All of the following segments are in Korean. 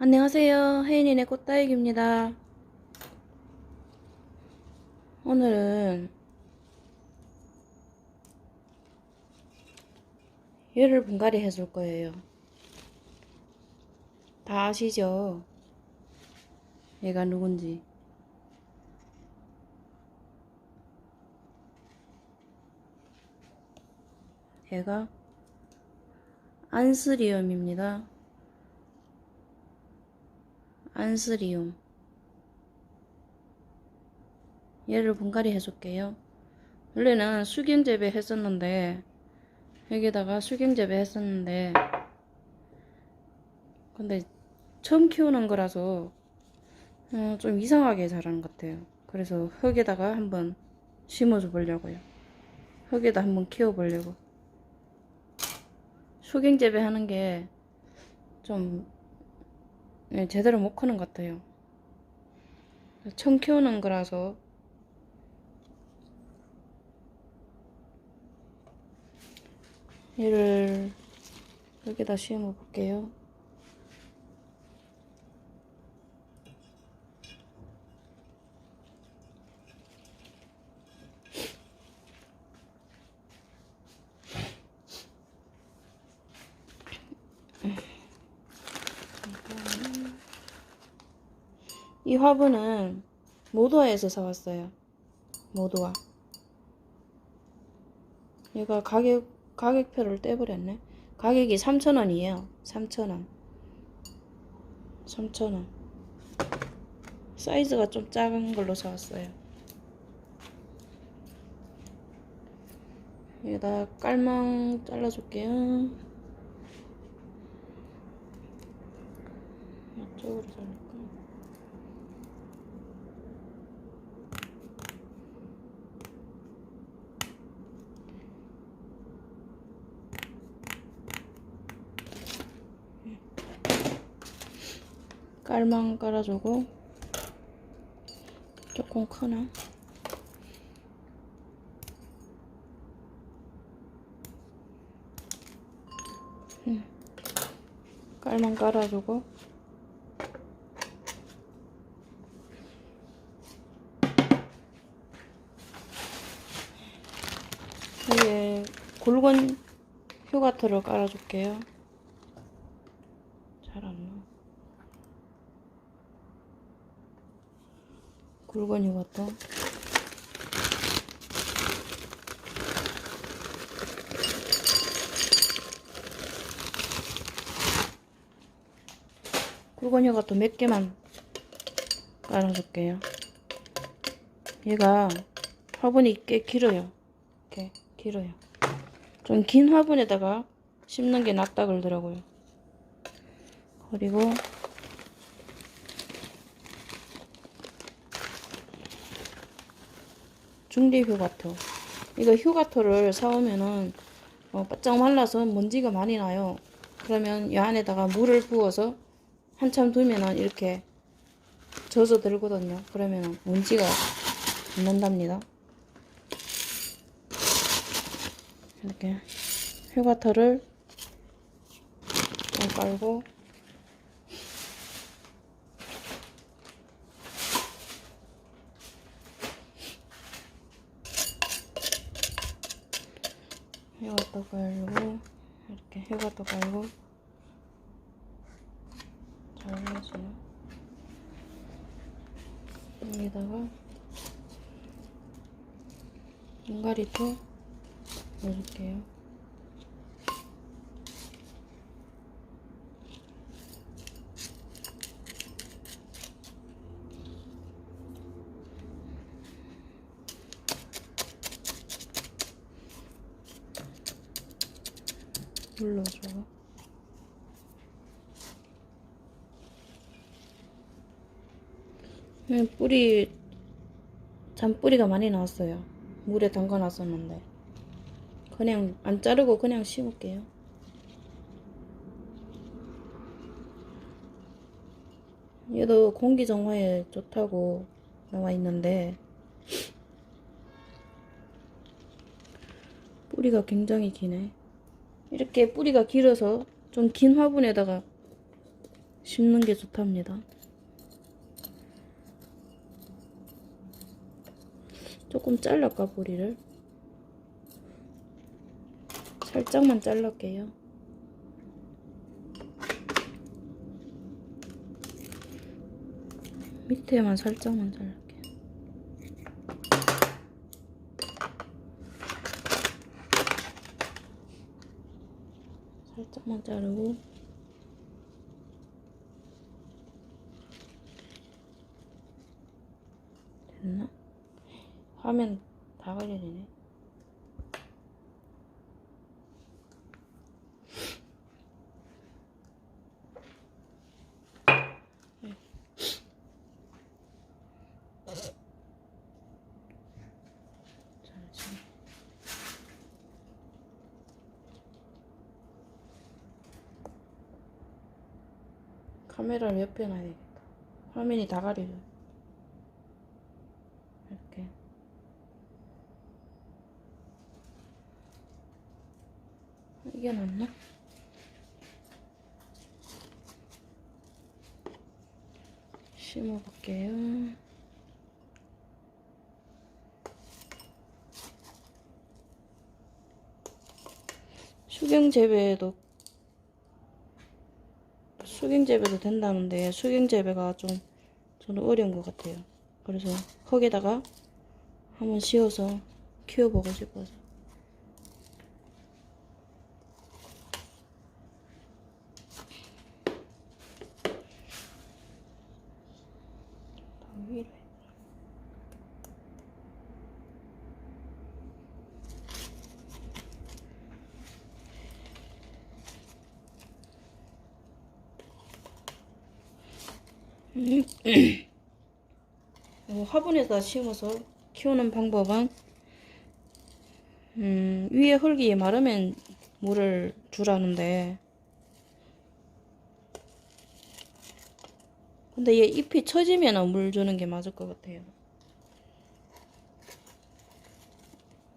안녕하세요. 혜인이네 꽃다육입니다. 오늘은 얘를 분갈이 해줄 거예요. 다 아시죠? 얘가 누군지. 얘가 안스리움입니다. 안스리움. 얘를 분갈이 해줄게요. 원래는 수경재배 했었는데 여기다가 수경재배 했었는데 근데 처음 키우는 거라서 어, 좀 이상하게 자라는 것 같아요. 그래서 흙에다가 한번 심어줘 보려고요. 흙에다 한번 키워 보려고. 수경재배 하는 게 좀 네, 제대로 못 크는 것 같아요. 처음 키우는 거라서 얘를 여기다 심어 볼게요. 이 화분은 모도아에서 사왔어요. 모도아. 얘가 가격, 가격표를 떼버렸네. 가격이 3,000원이에요. 3,000원. 3,000원. 사이즈가 좀 작은 걸로 사왔어요. 여기다 깔망 잘라줄게요. 이쪽으로 잘릴까? 깔망 깔아주고 조금 크나? 음. 깔망 깔아주고 여기에 굵은 휴가토를 깔아줄게요. 잘 안 나. 굵은 휴가토. 굵은 휴가토 몇 개만 깔아줄게요. 얘가 화분이 꽤 길어요. 이렇게 길어요. 좀 긴 화분에다가 심는 게 낫다 그러더라고요. 그리고 중대 휴가토. 이거 휴가토를 사오면은 어, 바짝 말라서 먼지가 많이 나요. 그러면 이 안에다가 물을 부어서 한참 두면은 이렇게 젖어 들거든요. 그러면 먼지가 안 난답니다. 이렇게 휴가터를 좀 깔고 휴가터 깔고 이렇게 휴가터 깔고 잘라주요 여기다가 분갈이토 넣어줄게요. 눌러줘. 네, 뿌리 잔뿌리가 많이 나왔어요. 물에 담가 놨었는데. 그냥 안 자르고 그냥 심을게요. 얘도 공기 정화에 좋다고 나와 있는데 뿌리가 굉장히 기네. 이렇게 뿌리가 길어서 좀 긴 화분에다가 심는 게 좋답니다. 조금 잘랄까 뿌리를 살짝만 잘랄게요. 밑에만 살짝만 잘랄 살짝만 자르고 됐나? 화면 다 걸려지네. 잠시만. 카메라를 옆에 놔야겠다. 화면이 다 가려져. 이렇게. 이게 낫나? 심어볼게요. 수경 재배도 수경 재배도 된다는데 수경 재배가 좀 저는 어려운 것 같아요. 그래서 흙에다가 한번 씌워서 키워보고 싶어서. 더 위로 해. 어, 화분에다 심어서 키우는 방법은 음, 위에 흙이 마르면 물을 주라는데 근데 얘 잎이 처지면 물 주는 게 맞을 것 같아요.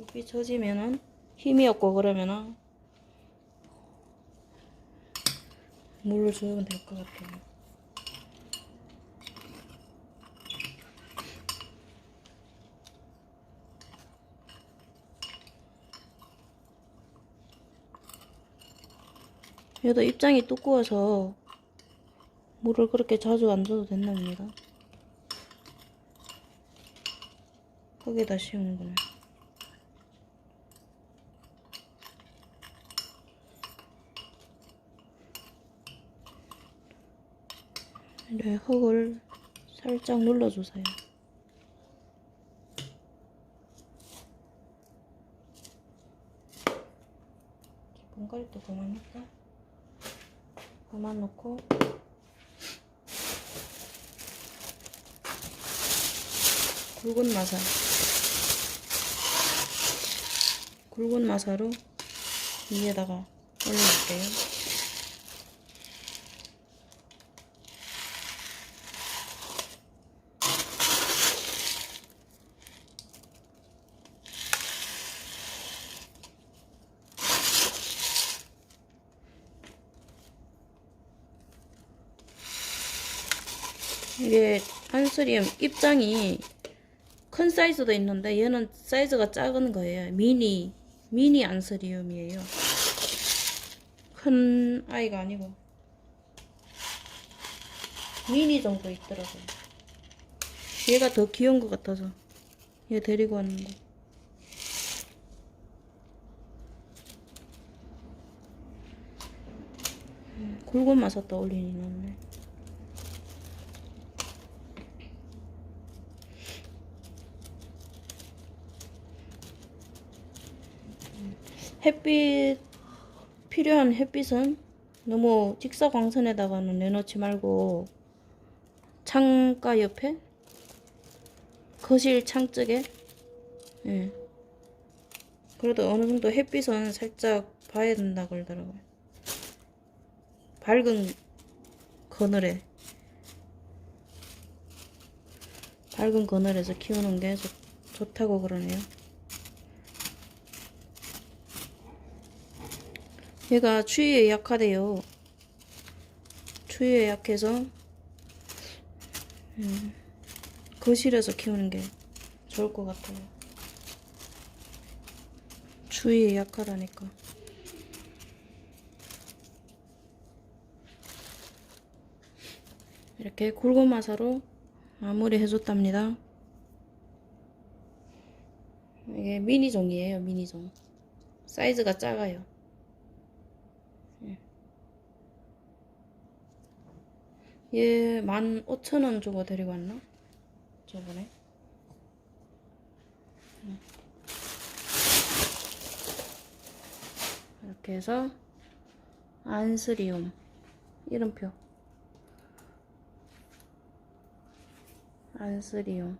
잎이 처지면은 힘이 없고 그러면은 물을 주면 될 것 같아요. 얘도 입장이 두꺼워서 물을 그렇게 자주 안 줘도 된답니다. 거기다 씌우는구나. 이제 흙을 살짝 눌러주세요. 분갈이도 그만 넣을까? 그만 넣고 굵은 마사 굵은 마사로 위에다가 올려줄게요. 이게 안스리움 입장이 큰 사이즈도 있는데 얘는 사이즈가 작은 거예요. 미니 미니 안스리움이에요. 큰 아이가 아니고 미니 정도 있더라고요. 얘가 더 귀여운 것 같아서 얘 데리고 왔는 거. 음, 굵은 마사 떠올리니 넣네. 햇빛 필요한 햇빛은 너무 직사광선에다가는 내놓지 말고 창가 옆에 거실 창 쪽에 예. 그래도 어느 정도 햇빛은 살짝 봐야 된다 그러더라고요. 밝은 그늘에 밝은 그늘에서 키우는 게 좋, 좋다고 그러네요. 얘가 추위에 약하대요. 추위에 약해서 음, 거실에서 키우는 게 좋을 것 같아요. 추위에 약하다니까. 이렇게 굵은 마사로 마무리 해줬답니다. 이게 미니 종이에요, 미니 종. 사이즈가 작아요. 얘 15,000원 주고 데리고 왔나? 저번에. 음. 이렇게 해서 안스리움 이름표 안스리움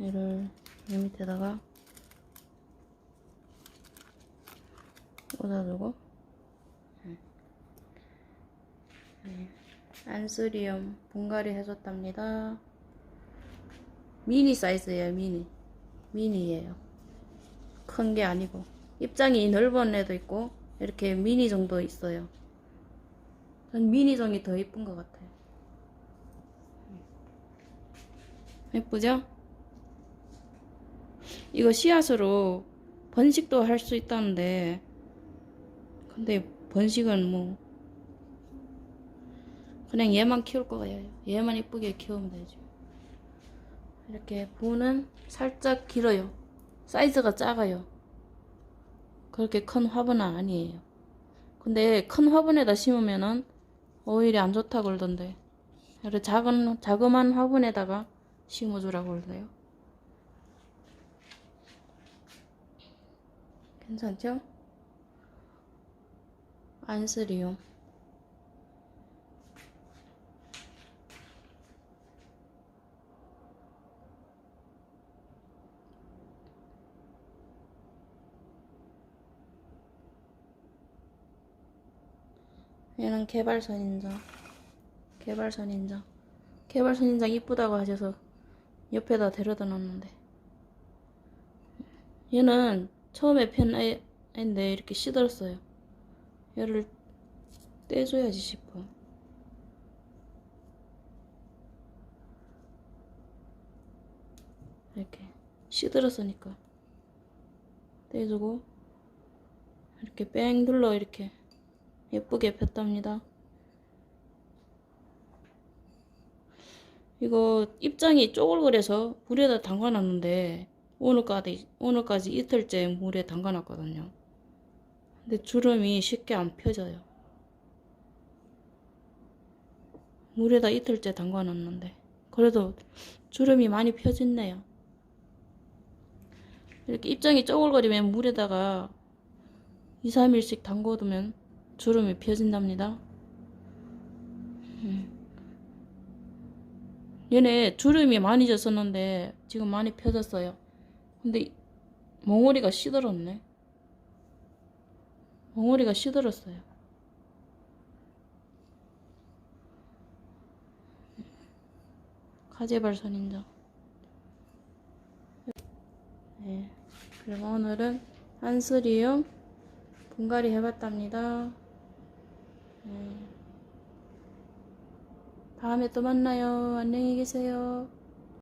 얘를 이 밑에다가 꽂아두고 안스리움 분갈이 해줬답니다. 미니 사이즈예요, 미니. 미니예요. 큰 게 아니고. 입장이 넓은 애도 있고, 이렇게 미니 정도 있어요. 전 미니 정이 더 이쁜 것 같아요. 예쁘죠? 이거 씨앗으로 번식도 할 수 있다는데, 근데 번식은 뭐, 그냥 얘만 키울 거예요. 얘만 이쁘게 키우면 되죠. 이렇게 부는 살짝 길어요. 사이즈가 작아요. 그렇게 큰 화분은 아니에요. 근데 큰 화분에다 심으면은 오히려 안 좋다고 그러던데. 이렇게 작은, 자그만 화분에다가 심어주라고 그러세요. 괜찮죠? 안쓰리용. 얘는 개발선 인장. 개발선 인장. 개발선 인장 이쁘다고 하셔서 옆에다 데려다 놨는데. 얘는 처음에 편 애- 애인데 이렇게 시들었어요. 얘를 떼줘야지 싶어. 이렇게 시들었으니까 떼주고 이렇게 뺑 둘러 이렇게 예쁘게 폈답니다. 이거 입장이 쪼글거려서 물에다 담가놨는데 오늘까지 오늘까지 이틀째 물에 담가놨거든요. 근데 주름이 쉽게 안 펴져요. 물에다 이틀째 담가놨는데 그래도 주름이 많이 펴졌네요. 이렇게 입장이 쪼글거리면 물에다가 2, 3일씩 담궈두면 주름이 펴진답니다. 음. 얘네 주름이 많이 졌었는데 지금 많이 펴졌어요. 근데 몽오리가 시들었네. 몽오리가 시들었어요. 가재발 선인장. 네. 그리고 오늘은 한스리움 분갈이 해봤답니다. 네. 다음에 또 만나요. 안녕히 계세요.